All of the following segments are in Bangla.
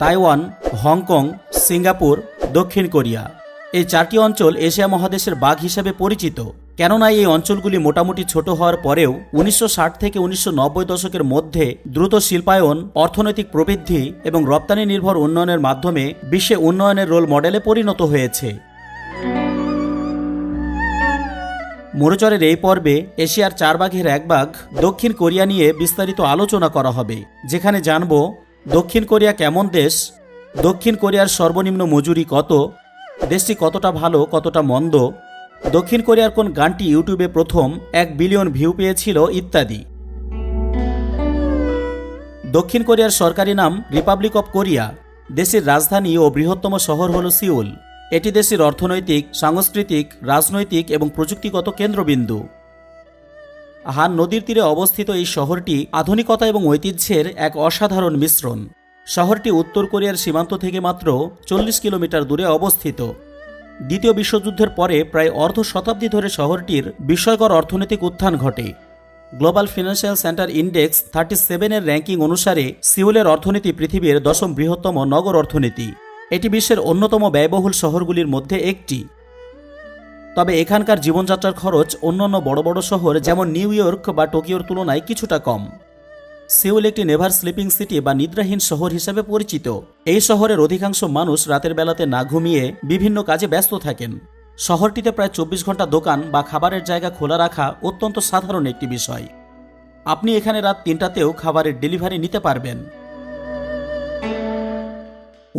তাইওয়ান, হংকং, সিঙ্গাপুর, দক্ষিণ কোরিয়া। এই চারটি অঞ্চল এশিয়া মহাদেশের বাঘ হিসেবে পরিচিত। কেননা এই অঞ্চলগুলি মোটামুটি ছোট হওয়ার পরেও উনিশশো ষাট থেকে উনিশশো নব্বই দশকের মধ্যে দ্রুত শিল্পায়ন, অর্থনৈতিক প্রবৃদ্ধি এবং রপ্তানি নির্ভর উন্নয়নের মাধ্যমে বিশ্বে উন্নয়নের রোল মডেলে পরিণত হয়েছে। মরুচরের এই পর্বে এশিয়ার চার বাঘের এক ভাগ দক্ষিণ কোরিয়া নিয়ে বিস্তারিত আলোচনা করা হবে, যেখানে জানব দক্ষিণ কোরিয়া কেমন দেশ? দক্ষিণ কোরিয়ার সর্বনিম্ন মজুরি কত? দেশটি কতটা ভালো, কতটা মন্দ? দক্ষিণ কোরিয়ার কোন গানটি ইউটিউবে প্রথম এক বিলিয়ন ভিউ পেয়েছিল ইত্যাদি। দক্ষিণ কোরিয়ার সরকারি নাম রিপাবলিক অব কোরিয়া। দেশের রাজধানী ও বৃহত্তম শহর হল সিউল। এটি দেশের অর্থনৈতিক, সাংস্কৃতিক, রাজনৈতিক এবং প্রযুক্তিগত কেন্দ্রবিন্দু। হান নদীর তীরে অবস্থিত এই শহরটি আধুনিকতা এবং ঐতিহ্যের এক অসাধারণ মিশ্রণ। শহরটি উত্তর কোরিয়ার সীমান্ত থেকে মাত্র চল্লিশ কিলোমিটার দূরে অবস্থিত। দ্বিতীয় বিশ্বযুদ্ধের পরে প্রায় অর্ধ শতাব্দী ধরে শহরটির বিস্ময়কর অর্থনৈতিক উত্থান ঘটে। Global financial centre index thirty সেভেনের র্যাঙ্কিং অনুসারে সিউলের অর্থনীতি পৃথিবীর দশম বৃহত্তম নগর অর্থনীতি। এটি বিশ্বের অন্যতম ব্যয়বহুল শহরগুলির মধ্যে একটি। তবে এখানকার জীবনযাত্রার খরচ অন্যান্য বড় বড় শহর যেমন নিউ ইয়র্ক বা টোকিওর তুলনায় কিছুটা কম। সিউল একটি নেভার স্লিপিং সিটি বা নিদ্রাহীন শহর হিসেবে পরিচিত। এই শহরের অধিকাংশ মানুষ রাতের বেলাতে না ঘুমিয়ে বিভিন্ন কাজে ব্যস্ত থাকেন। শহরটিতে প্রায় চব্বিশ ঘণ্টা দোকান বা খাবারের জায়গা খোলা রাখা অত্যন্ত সাধারণ একটি বিষয়। আপনি এখানে রাত তিনটাতেও খাবারের ডেলিভারি নিতে পারবেন।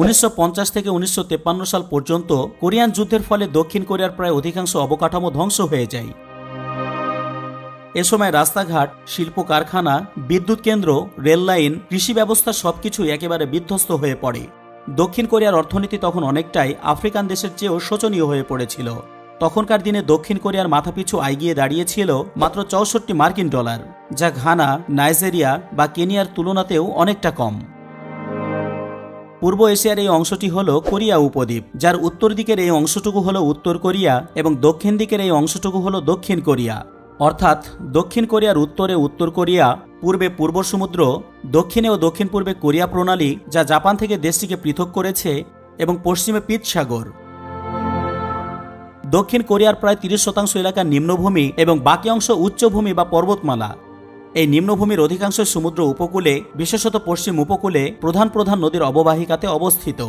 উনিশশো পঞ্চাশ থেকে উনিশশো সাল পর্যন্ত কোরিয়ান যুদ্ধের ফলে দক্ষিণ কোরিয়ার প্রায় অধিকাংশ অবকাঠামো ধ্বংস হয়ে যায়। এ সময় রাস্তাঘাট শিল্প কারখানা বিদ্যুৎ কেন্দ্র, রেল লাইন, কৃষি ব্যবস্থা সবকিছুই একেবারে বিধ্বস্ত হয়ে পড়ে। দক্ষিণ কোরিয়ার অর্থনীতি তখন অনেকটাই আফ্রিকান দেশের চেয়েও শোচনীয় হয়ে পড়েছিল। তখনকার দিনে দক্ষিণ কোরিয়ার মাথাপিছু আইগিয়ে দাঁড়িয়েছিল মাত্র চৌষট্টি মার্কিন ডলার, যা ঘানা, নাইজেরিয়া বা কেনিয়ার তুলনাতেও অনেকটা কম। পূর্ব এশিয়ার এই অংশটি হল কোরিয়া উপদ্বীপ, যার উত্তর দিকের এই অংশটুকু হল উত্তর কোরিয়া এবং দক্ষিণ দিকের এই অংশটুকু হল দক্ষিণ কোরিয়া। অর্থাৎ দক্ষিণ কোরিয়ার উত্তরে উত্তর কোরিয়া, পূর্বে পূর্ব সমুদ্র, দক্ষিণে ও দক্ষিণ পূর্বে কোরিয়া প্রণালী, যা জাপান থেকে দেশটিকে পৃথক করেছে এবং পশ্চিমে পিত সাগর। দক্ষিণ কোরিয়ার প্রায় তিরিশ শতাংশ এলাকা নিম্নভূমি এবং বাকি অংশ উচ্চভূমি বা পর্বতমালা। এই নিম্নভূমির অধিকাংশ সমুদ্র উপকূলে, বিশেষত পশ্চিম উপকূলে, প্রধান প্রধান নদীর অববাহিকাতে অবস্থিত।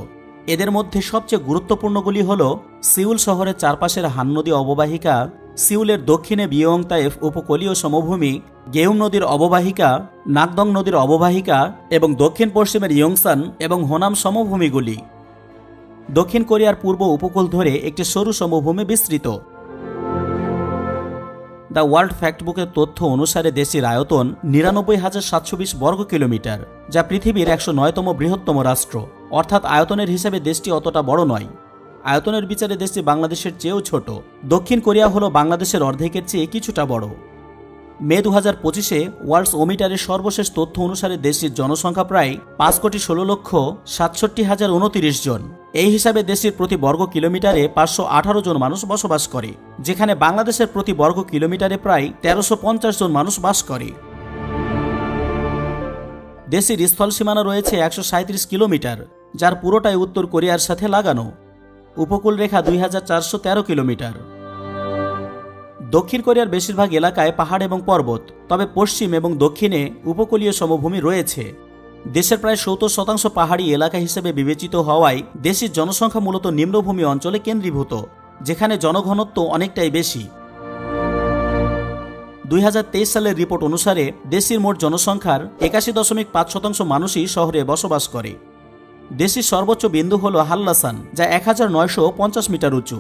এদের মধ্যে সবচেয়ে গুরুত্বপূর্ণগুলি হল সিউল শহরের চারপাশের হান নদী অববাহিকা, সিউলের দক্ষিণে বিয়ংতায়েফ উপকূলীয় সমভূমি গেউম নদীর অববাহিকা নাকদং নদীর অববাহিকা এবং দক্ষিণ পশ্চিমের ইয়ংসান এবং হোনাম সমভূমিগুলি। দক্ষিণ কোরিয়ার পূর্ব উপকূল ধরে একটি সরু সমভূমি বিস্তৃত। দ্য ওয়ার্ল্ড ফ্যাক্টবুকের তথ্য অনুসারে দেশটির আয়তন নিরানব্বই হাজার সাতশো বিশ বর্গ কিলোমিটার, যা পৃথিবীর একশো নয়তম বৃহত্তম রাষ্ট্র। অর্থাৎ আয়তনের হিসেবে দেশটি অতটা বড় নয়। আয়তনের বিচারে দেশটি বাংলাদেশের চেয়েও ছোট। দক্ষিণ কোরিয়া হল বাংলাদেশের অর্ধেকের চেয়ে কিছুটা বড়। মে দু হাজার পঁচিশে ওয়ার্ল্ডস ওমিটারের সর্বশেষ তথ্য অনুসারে দেশটির জনসংখ্যা প্রায় পাঁচ কোটি ষোলো লক্ষ সাতষট্টি হাজার উনতিরিশ জন। এই হিসাবে দেশটির প্রতি বর্গ কিলোমিটারে পাঁচশো আঠারো জন মানুষ বসবাস করে, যেখানে বাংলাদেশের প্রতি বর্গ কিলোমিটারে প্রায় তেরোশো পঞ্চাশ জন মানুষ বাস করে। দেশের স্থল সীমানা রয়েছে একশো সাঁত্রিশ কিলোমিটার, যার পুরোটাই উত্তর কোরিয়ার সাথে লাগানো। উপকূল রেখা দুই হাজার চারশো তেরো কিলোমিটার। দক্ষিণ কোরিয়ার বেশিরভাগ এলাকায় পাহাড় এবং পর্বত, তবে পশ্চিম এবং দক্ষিণে উপকূলীয় সমভূমি রয়েছে। দেশের প্রায় সত্তর শতাংশ পাহাড়ি এলাকা হিসেবে বিবেচিত হওয়ায় দেশের জনসংখ্যা মূলত নিম্নভূমি অঞ্চলে কেন্দ্রীভূত, যেখানে জনঘনত্ব অনেকটাই বেশি। দুই হাজার তেইশ সালের রিপোর্ট অনুসারে দেশের মোট জনসংখ্যার একাশি দশমিক পাঁচ শতাংশ মানুষই শহরে বসবাস করে। দেশের সর্বোচ্চ বিন্দু হল হাল্লাসান, যা এক হাজার নয়শো পঞ্চাশ মিটার উঁচু।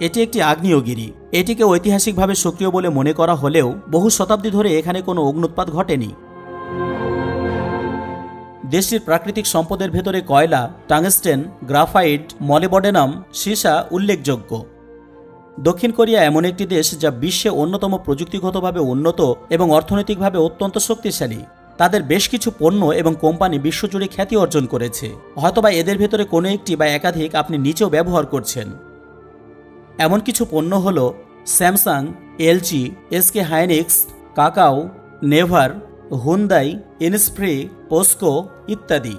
এটি একটি আগ্নেয়গিরি। এটিকে ঐতিহাসিকভাবে সক্রিয় বলে মনে করা হলেও বহু শতাব্দী ধরে এখানে কোনো অগ্নুৎপাত ঘটেনি। দেশটির প্রাকৃতিক সম্পদের ভেতরে কয়লা টাংস্টেন গ্রাফাইট, মলিবডেনাম, সীসা উল্লেখযোগ্য। দক্ষিণ কোরিয়া এমন একটি দেশ যা বিশ্বে অন্যতম প্রযুক্তিগতভাবে উন্নত এবং অর্থনৈতিকভাবে অত্যন্ত শক্তিশালী। তাদের বেশ কিছু পণ্য এবং কোম্পানি বিশ্বজুড়ে খ্যাতি অর্জন করেছে। হয়তোবা এদের ভেতরে কোনো একটি বা একাধিক আপনি নিচেও ব্যবহার করছেন। এমন কিছু পণ্য হল Samsung, LG SK Hynix, Kakao, Naver Hyundai ইনস্প্রে POSCO ইত্যাদি।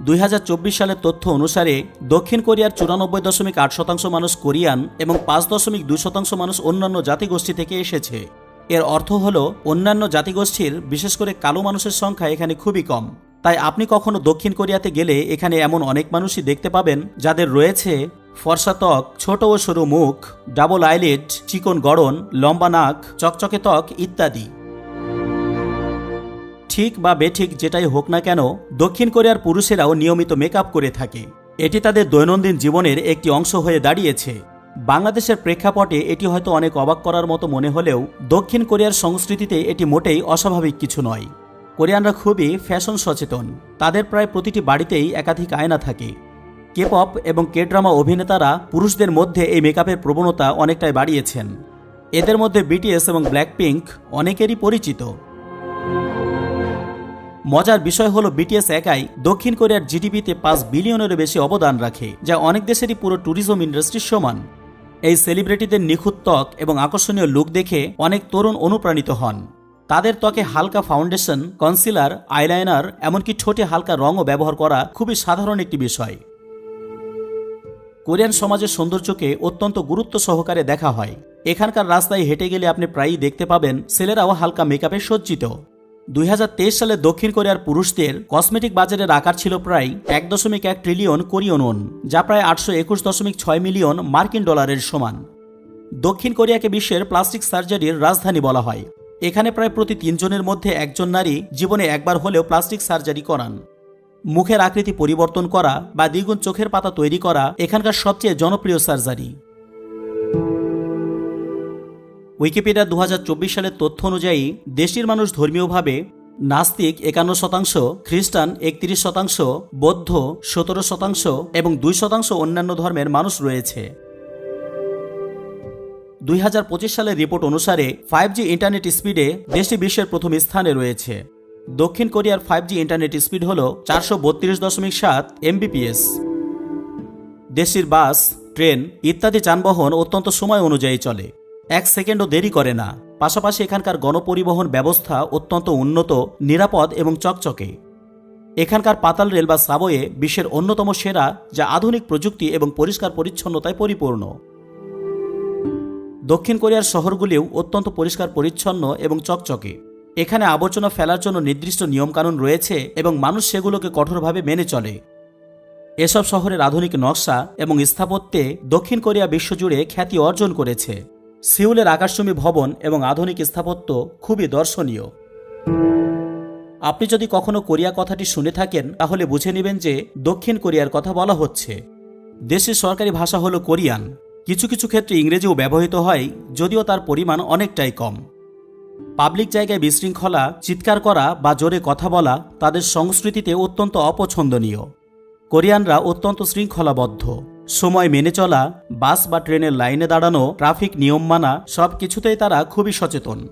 দুই হাজার চব্বিশ সালের তথ্য অনুসারে, দক্ষিণ কোরিয়ার চুরানব্বই দশমিক আট শতাংশ মানুষ কোরিয়ান এবং পাঁচ দশমিক দুই শতাংশ মানুষ অন্যান্য জাতিগোষ্ঠী থেকে এসেছে। এর অর্থ হল, অন্যান্য জাতিগোষ্ঠীর, বিশেষ করে কালো মানুষের সংখ্যা এখানে খুবই কম। তাই আপনি কখনো দক্ষিণ কোরিয়াতে গেলে এখানে এমন অনেক মানুষই দেখতে পাবেন, যাদের রয়েছে ফর্সা ত্বক, ছোট ও সরু মুখ, ডাবল আইলেট চিকন গড়ন, লম্বা নাক, চকচকে ত্বক ইত্যাদি। ঠিক বা বেঠিক যেটাই হোক না কেন, দক্ষিণ কোরিয়ার পুরুষেরাও নিয়মিত মেকআপ করে থাকে। এটি তাদের দৈনন্দিন জীবনের একটি অংশ হয়ে দাঁড়িয়েছে। বাংলাদেশের প্রেক্ষাপটে এটি হয়তো অনেক অবাক করার মতো মনে হলেও, দক্ষিণ কোরিয়ার সংস্কৃতিতে এটি মোটেই অস্বাভাবিক কিছু নয়। কোরিয়ানরা খুবই ফ্যাশন সচেতন। তাদের প্রায় প্রতিটি বাড়িতেই একাধিক আয়না থাকে। কে পপ এবং কে ড্রামা অভিনেতারা পুরুষদের মধ্যে এই মেকআপের প্রবণতা অনেকটাই বাড়িয়েছেন। এদের মধ্যে বিটিএস এবং ব্ল্যাকপিঙ্ক অনেকেরই পরিচিত। মজার বিষয় হলো বিটিএস একাই দক্ষিণ কোরিয়ার জিডিপিতে পাঁচ বিলিয়নেরও বেশি অবদান রাখে, যা অনেক দেশেরই পুরো ট্যুরিজম ইন্ডাস্ট্রির সমান। এই সেলিব্রিটিদের নিখুঁত ত্বক এবং আকর্ষণীয় লুক দেখে অনেক তরুণ অনুপ্রাণিত হন। তাদের ত্বকে হালকা ফাউন্ডেশন কনসিলার আইলাইনার এমনকি ঠোঁটে হালকা রঙও ব্যবহার করা খুবই সাধারণ একটি বিষয়। কোরিয়ান সমাজের সৌন্দর্যকে অত্যন্ত গুরুত্ব সহকারে দেখা হয়। এখানকার রাস্তায় হেঁটে গেলে আপনি প্রায়ই দেখতে পাবেন ছেলেরাও হালকা মেকআপে সজ্জিত। দুই হাজার তেইশ সালে দক্ষিণ কোরিয়ার পুরুষদের কসমেটিক বাজারের আকার ছিল প্রায় এক দশমিক এক ট্রিলিয়ন কোরিয়ন ওন যা প্রায় আটশো একুশ দশমিক ছয় মিলিয়ন মার্কিন ডলারের সমান। দক্ষিণ কোরিয়াকে বিশ্বের প্লাস্টিক সার্জারির রাজধানী বলা হয়। এখানে প্রায় প্রতি তিনজনের মধ্যে একজন নারী জীবনে একবার হলেও প্লাস্টিক সার্জারি করান। মুখের আকৃতি পরিবর্তন করা বা দ্বিগুণ চোখের পাতা তৈরি করা এখানকার সবচেয়ে জনপ্রিয় সার্জারি। উইকিপিডিয়া দু হাজার চব্বিশ সালের তথ্য অনুযায়ী, দেশটির মানুষ ধর্মীয়ভাবে নাস্তিক একান্ন শতাংশ, খ্রিস্টান একত্রিশ শতাংশ, বৌদ্ধ সতেরো শতাংশ এবং দুই শতাংশ অন্যান্য ধর্মের মানুষ রয়েছে। দুই হাজার পঁচিশ সালের রিপোর্ট অনুসারে, ফাইভ জি ইন্টারনেট স্পিডে দেশটি বিশ্বের প্রথম স্থানে রয়েছে। দক্ষিণ কোরিয়ার ফাইভ জি ইন্টারনেট স্পিড হল চারশো বত্রিশ দশমিক সাত এমবিপিএস দেশটির বাস, ট্রেন ইত্যাদি যানবাহন অত্যন্ত সময় অনুযায়ী চলে। এক সেকেন্ডও দেরি করে না। পাশাপাশি এখানকার গণপরিবহন ব্যবস্থা অত্যন্ত উন্নত, নিরাপদ এবং চকচকে। এখানকার পাতাল রেল বা সাবওয়ে বিশ্বের অন্যতম সেরা, যা আধুনিক প্রযুক্তি এবং পরিষ্কার পরিচ্ছন্নতায় পরিপূর্ণ। দক্ষিণ কোরিয়ার শহরগুলিও অত্যন্ত পরিষ্কার পরিচ্ছন্ন এবং চকচকে। এখানে আবর্জনা ফেলার জন্য নির্দিষ্ট নিয়মকানুন রয়েছে এবং মানুষ সেগুলোকে কঠোরভাবে মেনে চলে। এসব শহরের আধুনিক নকশা এবং স্থাপত্যে দক্ষিণ কোরিয়া বিশ্বজুড়ে খ্যাতি অর্জন করেছে। সিউলের আকাশচুম্বী ভবন এবং আধুনিক স্থাপত্য খুবই দর্শনীয়। আপনি যদি কখনো কোরিয়া কথাটি শুনে থাকেন, তাহলে বুঝে নেবেন যে দক্ষিণ কোরিয়ার কথা বলা হচ্ছে। দেশের সরকারি ভাষা হলো কোরিয়ান। কিছু কিছু ক্ষেত্রে ইংরেজিও ব্যবহৃত হয়, যদিও তার পরিমাণ অনেকটাই কম। পাবলিক জায়গায় বিশৃঙ্খলা, চিৎকার করা বা জোরে কথা বলা তাদের সংস্কৃতিতে অত্যন্ত অপছন্দনীয়। কোরিয়ানরা অত্যন্ত শৃঙ্খলাবদ্ধ। সময় মেনে চলা, বাস বা ট্রেনের লাইনে দাঁড়ানো, ট্রাফিক নিয়ম মানা সব কিছুতেই তারা খুবই সচেতন।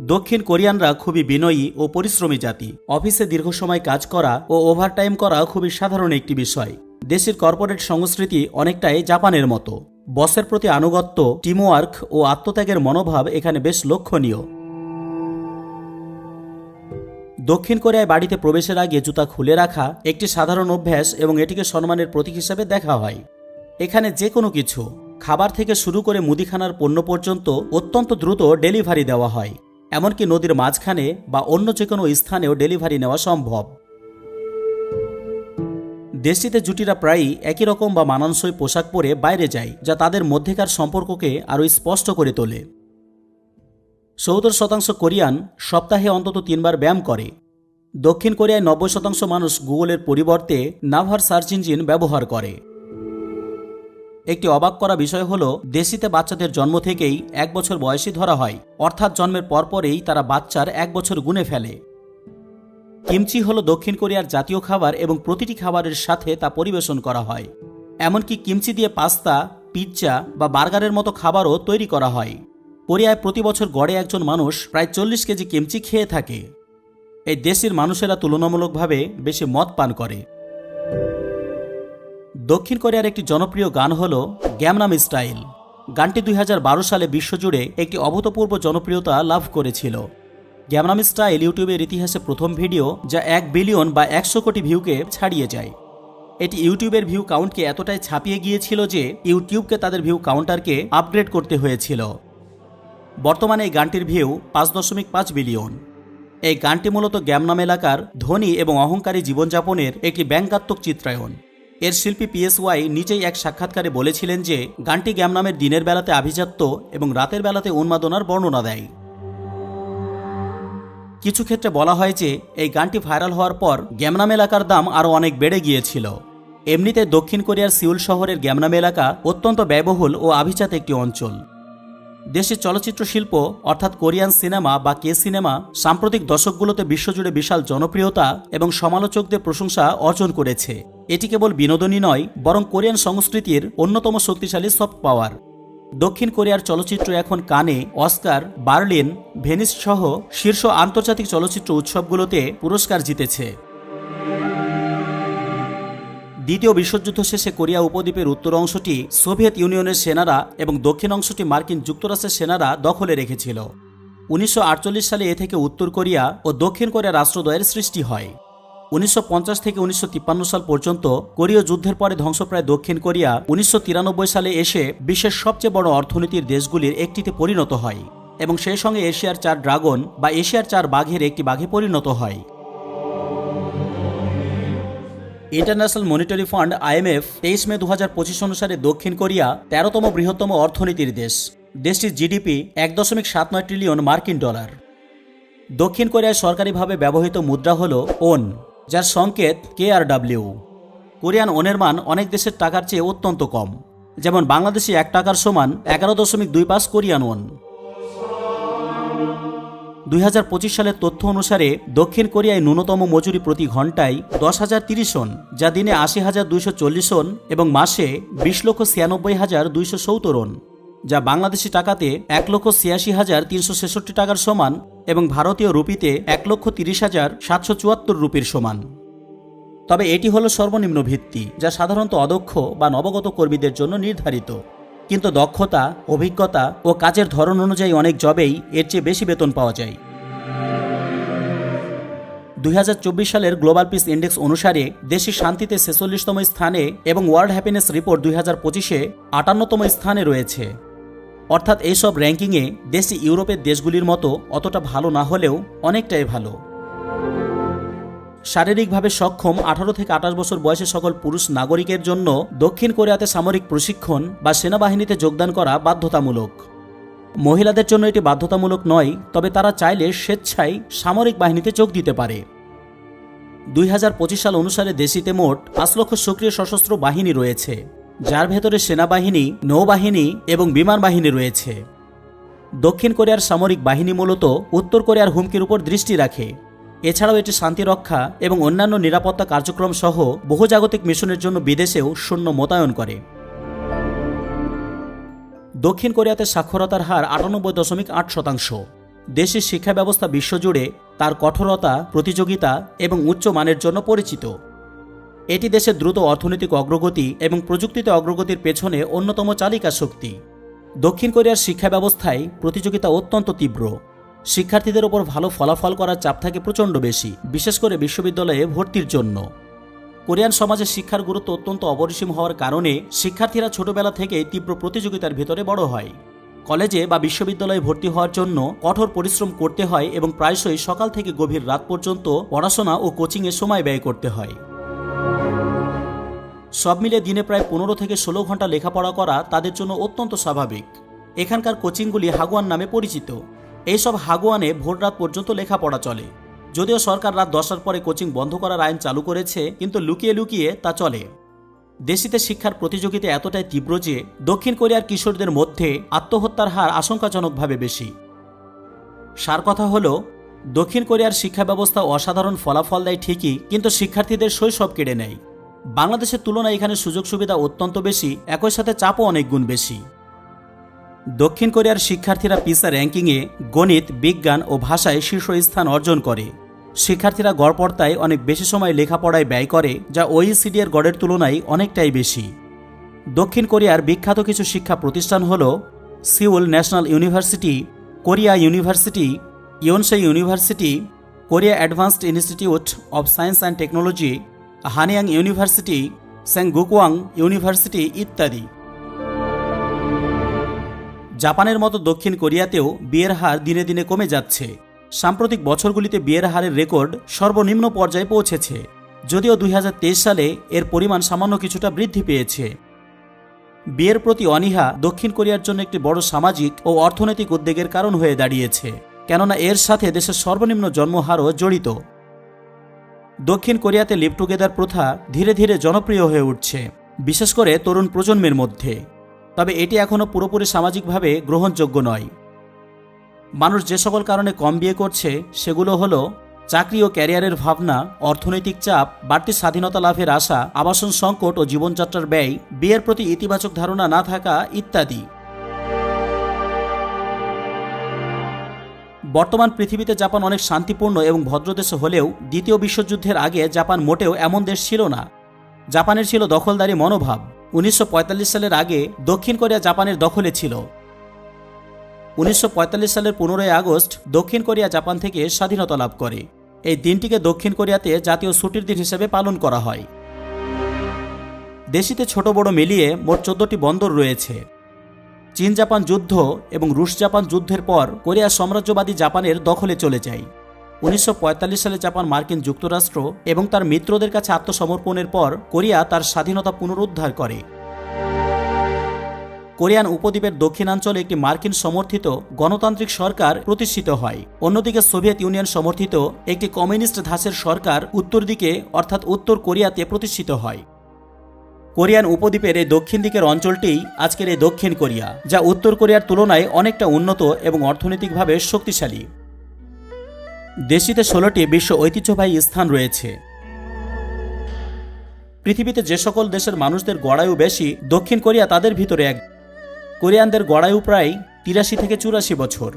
দক্ষিণ কোরিয়ানরা খুবই বিনয়ী ও পরিশ্রমী জাতি। অফিসে দীর্ঘ সময় কাজ করা ও ওভারটাইম করা খুবই সাধারণ একটি বিষয়। দেশের কর্পোরেট সংস্কৃতি অনেকটাই জাপানের মতো। বসের প্রতি আনুগত্য, টিমওয়ার্ক ও আত্মত্যাগের মনোভাব এখানে বেশ লক্ষণীয়। দক্ষিণ কোরিয়ায় বাড়িতে প্রবেশের আগে জুতা খুলে রাখা একটি সাধারণ অভ্যাস এবং এটিকে সম্মানের প্রতীক হিসাবে দেখা হয়। এখানে যে কোনো কিছু, খাবার থেকে শুরু করে মুদিখানার পণ্য পর্যন্ত অত্যন্ত দ্রুত ডেলিভারি দেওয়া হয়। এমনকি নদীর মাঝখানে বা অন্য যে কোনো স্থানেও ডেলিভারি নেওয়া সম্ভব। দেশটিতে জুটিরা প্রায়ই একই রকম বা মানানসই পোশাক পরে বাইরে যায়, যা তাদের মধ্যেকার সম্পর্ককে আরও স্পষ্ট করে তোলে। সত্তর শতাংশ কোরিয়ান সপ্তাহে অন্তত তিনবার ব্যায়াম করে। দক্ষিণ কোরিয়ায় নব্বই শতাংশ মানুষ গুগলের পরিবর্তে নাভার সার্চ ইঞ্জিন ব্যবহার করে। একটি অবাক করা বিষয় হল, দেশিতে বাচ্চাদের জন্ম থেকেই এক বছর বয়সী ধরা হয়, অর্থাৎ জন্মের পরপরেই তারা বাচ্চার এক বছর গুনে ফেলে। কিমচি হল দক্ষিণ কোরিয়ার জাতীয় খাবার এবং প্রতিটি খাবারের সাথে তা পরিবেশন করা হয়। এমনকি কিমচি দিয়ে পাস্তা, পিৎজা বা বার্গারের মতো খাবারও তৈরি করা হয়। কোরিয়ায় প্রতি বছর গড়ে একজন মানুষ প্রায় চল্লিশ কেজি কিমচি খেয়ে থাকে। এই দেশের মানুষেরা তুলনামূলকভাবে বেশি মদ পান করে। দক্ষিণ কোরিয়ার একটি জনপ্রিয় গান হল গ্যামনাম স্টাইল। গানটি দুই হাজার বারো সালে বিশ্বজুড়ে একটি অভূতপূর্ব জনপ্রিয়তা লাভ করেছিল। গ্যামনাম স্টাইল ইউটিউবের ইতিহাসে প্রথম ভিডিও যা এক বিলিয়ন বা একশো কোটি ভিউকে ছাড়িয়ে যায়। এটি ইউটিউবের ভিউ কাউন্টকে এতটাই ছাপিয়ে গিয়েছিল যে ইউটিউবকে তাদের ভিউ কাউন্টারকে আপগ্রেড করতে হয়েছিল। বর্তমানে এই গানটির ভিউ পাঁচ দশমিক পাঁচ বিলিয়ন। এই গানটি মূলত গ্যামনাম এলাকার ধনী এবং অহংকারী জীবনযাপনের একটি ব্যঙ্গাত্মক চিত্রায়ন। এর শিল্পী পিএসওয়াই নিজেই এক সাক্ষাৎকারে বলেছিলেন যে, গানটি গ্যাম নামের দিনের বেলাতে আভিজাত্য এবং রাতের বেলাতে উন্মাদনার বর্ণনা দেয়। কিছু ক্ষেত্রে বলা হয় যে, এই গানটি ভাইরাল হওয়ার পর গ্যামনাম এলাকার দাম আরও অনেক বেড়ে গিয়েছিল। এমনিতে দক্ষিণ কোরিয়ার সিউল শহরের গ্যামনাম এলাকা অত্যন্ত ব্যয়বহুল ও আভিজাত একটি অঞ্চল। দেশের চলচ্চিত্র শিল্প, অর্থাৎ কোরিয়ান সিনেমা বা কে সিনেমা, সাম্প্রতিক দশকগুলোতে বিশ্বজুড়ে বিশাল জনপ্রিয়তা এবং সমালোচকদের প্রশংসা অর্জন করেছে। এটি কেবল বিনোদনই নয়, বরং কোরিয়ান সংস্কৃতির অন্যতম শক্তিশালী সফট পাওয়ার দক্ষিণ কোরিয়ার চলচ্চিত্র এখন কানে, অস্কার, বার্লিন, ভেনিস সহ শীর্ষ আন্তর্জাতিক চলচ্চিত্র উৎসবগুলোতে পুরস্কার জিতেছে। দ্বিতীয় বিশ্বযুদ্ধ শেষে কোরিয়া উপদ্বীপের উত্তর অংশটি সোভিয়েত ইউনিয়নের সেনারা এবং দক্ষিণ অংশটি মার্কিন যুক্তরাষ্ট্রের সেনারা দখলে রেখেছিল। উনিশশো আটচল্লিশ সালে এ থেকে উত্তর কোরিয়া ও দক্ষিণ কোরিয়া রাষ্ট্রদ্বয়ের সৃষ্টি হয়। উনিশশো পঞ্চাশ থেকে উনিশশো তিপ্পান্ন সাল পর্যন্ত কোরীয় যুদ্ধের পরে ধ্বংসপ্রায় দক্ষিণ কোরিয়া উনিশশো তিরানব্বই সালে এসে বিশ্বের সবচেয়ে বড় অর্থনীতির দেশগুলির একটিতে পরিণত হয় এবং সেই সঙ্গে এশিয়ার চার ড্রাগন বা এশিয়ার চার বাঘের একটি বাঘে পরিণত হয়। ইন্টারন্যাশনাল মনিটারি ফান্ড আইএমএফ তেইশ মে দু হাজার পঁচিশ অনুসারে দক্ষিণ কোরিয়া তেরোতম বৃহত্তম অর্থনীতির দেশ। দেশটির জিডিপি এক দশমিক সাত নয় ট্রিলিয়ন মার্কিন ডলার। দক্ষিণ কোরিয়ায় সরকারিভাবে ব্যবহৃত মুদ্রা হল ওন, যার সংকেত কে আর ডাব্লিউ কোরিয়ান ওনের মান অনেক দেশের টাকার চেয়ে অত্যন্ত কম, যেমন বাংলাদেশি এক টাকার সমান এগারো দশমিক দুই পাঁচ কোরিয়ান ওন। দুই হাজার পঁচিশ সালের তথ্য অনুসারে দক্ষিণ কোরিয়ায় ন্যূনতম মজুরি প্রতি ঘন্টায় দশ হাজার তিরিশ ওন যা দিনে আশি হাজার দুইশো চল্লিশ ওন এবং মাসে বিশ লক্ষ ছিয়ানব্বই হাজার দুইশো সত্তর যা বাংলাদেশি টাকাতে এক লক্ষ ছিয়াশি হাজার তিনশো ছেষট্টি টাকার সমান এবং ভারতীয় রুপিতে এক লক্ষ তিরিশ হাজার সাতশো চুয়াত্তর রুপির সমান। তবে এটি হলো সর্বনিম্ন ভিত্তি, যা সাধারণত অদক্ষ বা নবগত কর্মীদের জন্য নির্ধারিত। কিন্তু দক্ষতা, অভিজ্ঞতা ও কাজের ধরন অনুযায়ী অনেক জবেই এর চেয়ে বেশি বেতন পাওয়া যায়। দুই হাজার চব্বিশ সালের গ্লোবাল পিস ইন্ডেক্স অনুসারে দেশটি শান্তিতে ছেচল্লিশতম স্থানে এবং ওয়ার্ল্ড হ্যাপিনেস রিপোর্ট দুই হাজার পঁচিশে আটান্নতম স্থানে রয়েছে। অর্থাৎ এইসব র্যাঙ্কিংয়ে দেশটি ইউরোপের দেশগুলির মতো অতটা ভালো না হলেও অনেকটাই ভালো। শারীরিকভাবে সক্ষম আঠারো থেকে আঠাশ বছর বয়সী সকল পুরুষ নাগরিকের জন্য দক্ষিণ কোরিয়াতে সামরিক প্রশিক্ষণ বা সেনাবাহিনীতে যোগদান করা বাধ্যতামূলক। মহিলাদের জন্য এটি বাধ্যতামূলক নয়, তবে তারা চাইলে স্বেচ্ছায় সামরিক বাহিনীতে যোগ দিতে পারে। দুই হাজার পঁচিশ সাল অনুসারে দেশিতে মোট পাঁচ লক্ষ সক্রিয় সশস্ত্র বাহিনী রয়েছে, যার ভেতরে সেনাবাহিনী, নৌবাহিনী এবং বিমান বাহিনী রয়েছে। দক্ষিণ কোরিয়ার সামরিক বাহিনী মূলত উত্তর কোরিয়ার হুমকির উপর দৃষ্টি রাখে। এছাড়াও এটি শান্তিরক্ষা এবং অন্যান্য নিরাপত্তা কার্যক্রম সহ বহুজাগতিক মিশনের জন্য বিদেশেও সৈন্য মোতায়েন করে। দক্ষিণ কোরিয়াতে সাক্ষরতার হার আটানব্বই দশমিক আট শতাংশ। দেশের শিক্ষা ব্যবস্থা বিশ্বজুড়ে তার কঠোরতা, প্রতিযোগিতা এবং উচ্চ মানের জন্য পরিচিত। এটি দেশের দ্রুত অর্থনৈতিক অগ্রগতি এবং প্রযুক্তিতে অগ্রগতির পেছনে অন্যতম চালিকা শক্তি। দক্ষিণ কোরিয়ার শিক্ষা ব্যবস্থায় প্রতিযোগিতা অত্যন্ত তীব্র। শিক্ষার্থীদের ওপর ভালো ফলাফল করার চাপ থাকে প্রচণ্ড বেশি, বিশেষ করে বিশ্ববিদ্যালয়ে ভর্তির জন্য। কোরিয়ান সমাজে শিক্ষার গুরুত্ব অত্যন্ত অপরিসীম হওয়ার কারণে শিক্ষার্থীরা ছোটবেলা থেকে তীব্র প্রতিযোগিতার ভিতরে বড় হয়। কলেজে বা বিশ্ববিদ্যালয়ে ভর্তি হওয়ার জন্য কঠোর পরিশ্রম করতে হয় এবং প্রায়শই সকাল থেকে গভীর রাত পর্যন্ত পড়াশোনা ও কোচিংয়ে সময় ব্যয় করতে হয়। সব মিলে দিনে প্রায় পনেরো থেকে ষোলো ঘণ্টা লেখাপড়া করা তাদের জন্য অত্যন্ত স্বাভাবিক। এখানকার কোচিংগুলি হাগুয়ান নামে পরিচিত। এইসব হাগুয়ানে ভোর রাত পর্যন্ত লেখাপড়া চলে। যদিও সরকার রাত দশটার পরে কোচিং বন্ধ করার আইন চালু করেছে, কিন্তু লুকিয়ে লুকিয়ে তা চলে। দেশিতে শিক্ষার প্রতিযোগিতা এতটাই তীব্র যে, দক্ষিণ কোরিয়ার কিশোরদের মধ্যে আত্মহত্যার হার আশঙ্কাজনকভাবে বেশি। সার কথা হল, দক্ষিণ কোরিয়ার শিক্ষা ব্যবস্থা অসাধারণ ফলাফল দেয় ঠিকই, কিন্তু শিক্ষার্থীদের শৈশব কেড়ে নেয়। বাংলাদেশের তুলনায় এখানে সুযোগ সুবিধা অত্যন্ত বেশি, একই সাথে চাপও অনেক গুণ বেশি। দক্ষিণ কোরিয়ার শিক্ষার্থীরা পিসা র্যাঙ্কিংয়ে গণিত, বিজ্ঞান ও ভাষায় শীর্ষস্থান অর্জন করে। শিক্ষার্থীরা গড়পড়তায় অনেক বেশি সময় লেখাপড়ায় ব্যয় করে, যা ওইসিডি এর গড়ের তুলনায় অনেকটাই বেশি। দক্ষিণ কোরিয়ার বিখ্যাত কিছু শিক্ষা প্রতিষ্ঠান হল Seoul National University, Korea University, Yonsei University, Korea Advanced Institute of Science and Technology, Hanyang University Sungkyunkwan University ইত্যাদি। জাপানের মতো দক্ষিণ কোরিয়াতেও বিয়ের হার দিনে দিনে কমে যাচ্ছে। সাম্প্রতিক বছরগুলিতে বিয়ের হারের রেকর্ড সর্বনিম্ন পর্যায়ে পৌঁছেছে, যদিও দুই হাজার তেইশ সালে এর পরিমাণ সামান্য কিছুটা বৃদ্ধি পেয়েছে। বিয়ের প্রতি অনীহা দক্ষিণ কোরিয়ার জন্য একটি বড় সামাজিক ও অর্থনৈতিক উদ্বেগের কারণ হয়ে দাঁড়িয়েছে, কেননা এর সাথে দেশের সর্বনিম্ন জন্মহারও জড়িত। দক্ষিণ কোরিয়াতে লিভ টুগেদার প্রথা ধীরে ধীরে জনপ্রিয় হয়ে উঠছে, বিশেষ করে তরুণ প্রজন্মের মধ্যে। তবে এটি এখনও পুরোপুরি সামাজিকভাবে গ্রহণযোগ্য নয়। মানুষ যে সকল কারণে কম বিয়ে করছে, সেগুলো হলো চাকরি ও ক্যারিয়ারের ভাবনা, অর্থনৈতিক চাপ, বাড়তি স্বাধীনতা লাভের আশা, আবাসন সংকট ও জীবনযাত্রার ব্যয়, বিয়ের প্রতি ইতিবাচক ধারণা না থাকা ইত্যাদি। বর্তমান পৃথিবীতে জাপান অনেক শান্তিপূর্ণ এবং ভদ্রদেশ হলেও দ্বিতীয় বিশ্বযুদ্ধের আগে জাপান মোটেও এমন দেশ ছিল না। জাপানের ছিল দখলদারি মনোভাব। উনিশশো পঁয়তাল্লিশ সালের আগে দক্ষিণ কোরিয়া জাপানের দখলে ছিল। উনিশশো পঁয়তাল্লিশ সালের পনেরোই আগস্ট দক্ষিণ কোরিয়া জাপান থেকে স্বাধীনতা লাভ করে। এই দিনটিকে দক্ষিণ কোরিয়াতে জাতীয় ছুটির দিন হিসেবে পালন করা হয়। দেশটিতে ছোট বড় মিলিয়ে মোট চোদ্দটি বন্দর রয়েছে। চীন জাপান যুদ্ধ এবং রুশ জাপান যুদ্ধের পর কোরিয়া সাম্রাজ্যবাদী জাপানের দখলে চলে যায়। উনিশশো পঁয়তাল্লিশ সালে জাপান মার্কিন যুক্তরাষ্ট্র এবং তার মিত্রদের কাছে আত্মসমর্পণের পর কোরিয়া তার স্বাধীনতা পুনরুদ্ধার করে। কোরিয়ান উপদ্বীপের দক্ষিণাঞ্চলে একটি মার্কিন সমর্থিত গণতান্ত্রিক সরকার প্রতিষ্ঠিত হয়। অন্যদিকে সোভিয়েত ইউনিয়ন সমর্থিত একটি কমিউনিস্ট ধাঁচের সরকার উত্তর দিকে অর্থাৎ উত্তর কোরিয়াতে প্রতিষ্ঠিত হয়। কোরিয়ান উপদ্বীপের এই দক্ষিণ দিকের অঞ্চলটিই আজকের এই দক্ষিণ কোরিয়া, যা উত্তর কোরিয়ার তুলনায় অনেকটা উন্নত এবং অর্থনৈতিকভাবে শক্তিশালী। দেশটিতে ষোলোটি বিশ্ব ঐতিহ্যবাহী স্থান রয়েছে। পৃথিবীতে যে সকল দেশের মানুষদের গড়ায়ু বেশি, দক্ষিণ কোরিয়া তাদের ভিতরে এক। কোরিয়ানদের গড়ায়ু প্রায় তিরাশি থেকে চুরাশি বছর।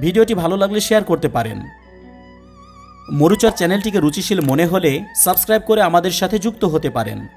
ভিডিওটি ভালো লাগলে শেয়ার করতে পারেন। মরুচর চ্যানেলটিকে রুচিশীল মনে হলে সাবস্ক্রাইব করে আমাদের সাথে যুক্ত হতে পারেন।